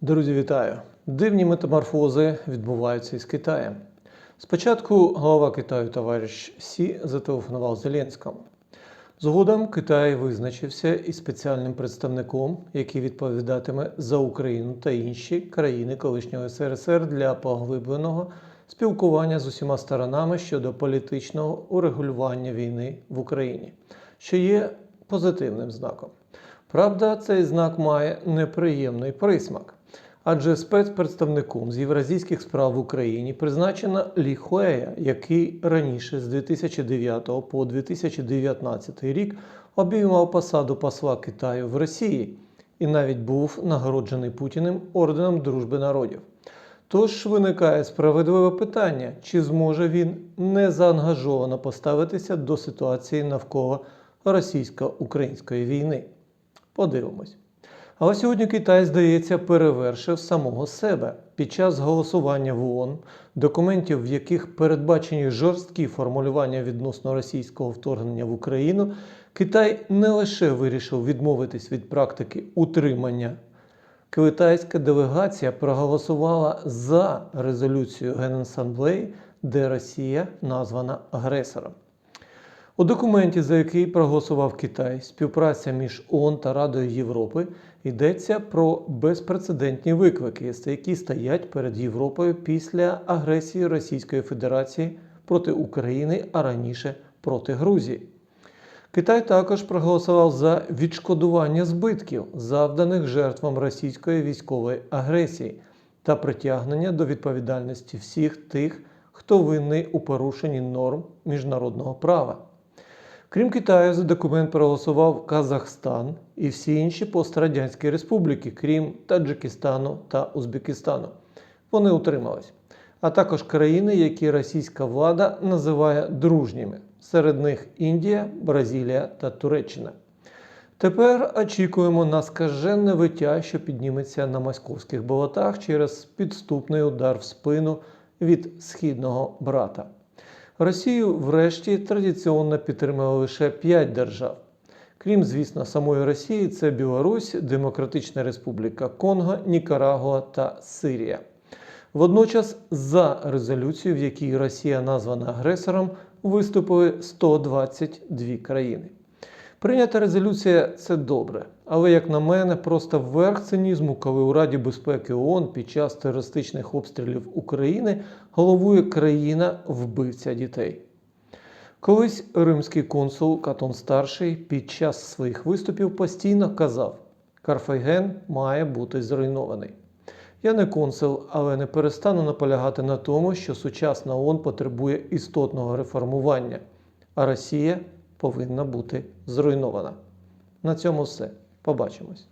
Друзі, вітаю! Дивні метаморфози відбуваються із Китаєм. Спочатку глава Китаю товариш Сі зателефонував Зеленському. Згодом Китай визначився із спеціальним представником, який відповідатиме за Україну та інші країни колишнього СРСР для поглибленого спілкування з усіма сторонами щодо політичного урегулювання війни в Україні, що є позитивним знаком. Правда, цей знак має неприємний присмак. Адже спецпредставником з євразійських справ в Україні призначено Лі Хуея, який раніше з 2009 по 2019 рік обіймав посаду посла Китаю в Росії і навіть був нагороджений Путіним орденом Дружби народів. Тож виникає справедливе питання, чи зможе він незаангажовано поставитися до ситуації навколо російсько-української війни. Подивимось. Але сьогодні Китай, здається, перевершив самого себе під час голосування в ООН, документів, в яких передбачені жорсткі формулювання відносно російського вторгнення в Україну, Китай не лише вирішив відмовитись від практики утримання. Китайська делегація проголосувала за резолюцію Генасамблеї, де Росія названа агресором. У документі, за який проголосував Китай, співпраця між ООН та Радою Європи йдеться про безпрецедентні виклики, які стоять перед Європою після агресії Російської Федерації проти України, а раніше проти Грузії. Китай також проголосував за відшкодування збитків, завданих жертвам російської військової агресії, та притягнення до відповідальності всіх тих, хто винний у порушенні норм міжнародного права. Крім Китаю, за документ проголосував Казахстан і всі інші пострадянські республіки, крім Таджикистану та Узбекистану. Вони утримались. А також країни, які російська влада називає дружніми. Серед них Індія, Бразилія та Туреччина. Тепер очікуємо на скажене виття, що підніметься на московських болотах через підступний удар в спину від східного брата. Росію, врешті, традиційно підтримали лише 5 держав. Крім, звісно, самої Росії, це Білорусь, Демократична Республіка Конго, Нікарагуа та Сирія. Водночас за резолюцію, в якій Росія названа агресором, виступили 122 країни. Прийнята резолюція це добре, але, як на мене, просто верх цинізму, коли у Раді безпеки ООН під час терористичних обстрілів України головує країна вбивця дітей. Колись римський консул Катон Старший під час своїх виступів постійно казав: Карфаген має бути зруйнований. Я не консул, але не перестану наполягати на тому, що сучасна ООН потребує істотного реформування, а Росія повинна бути зруйнована. На цьому все. Побачимось.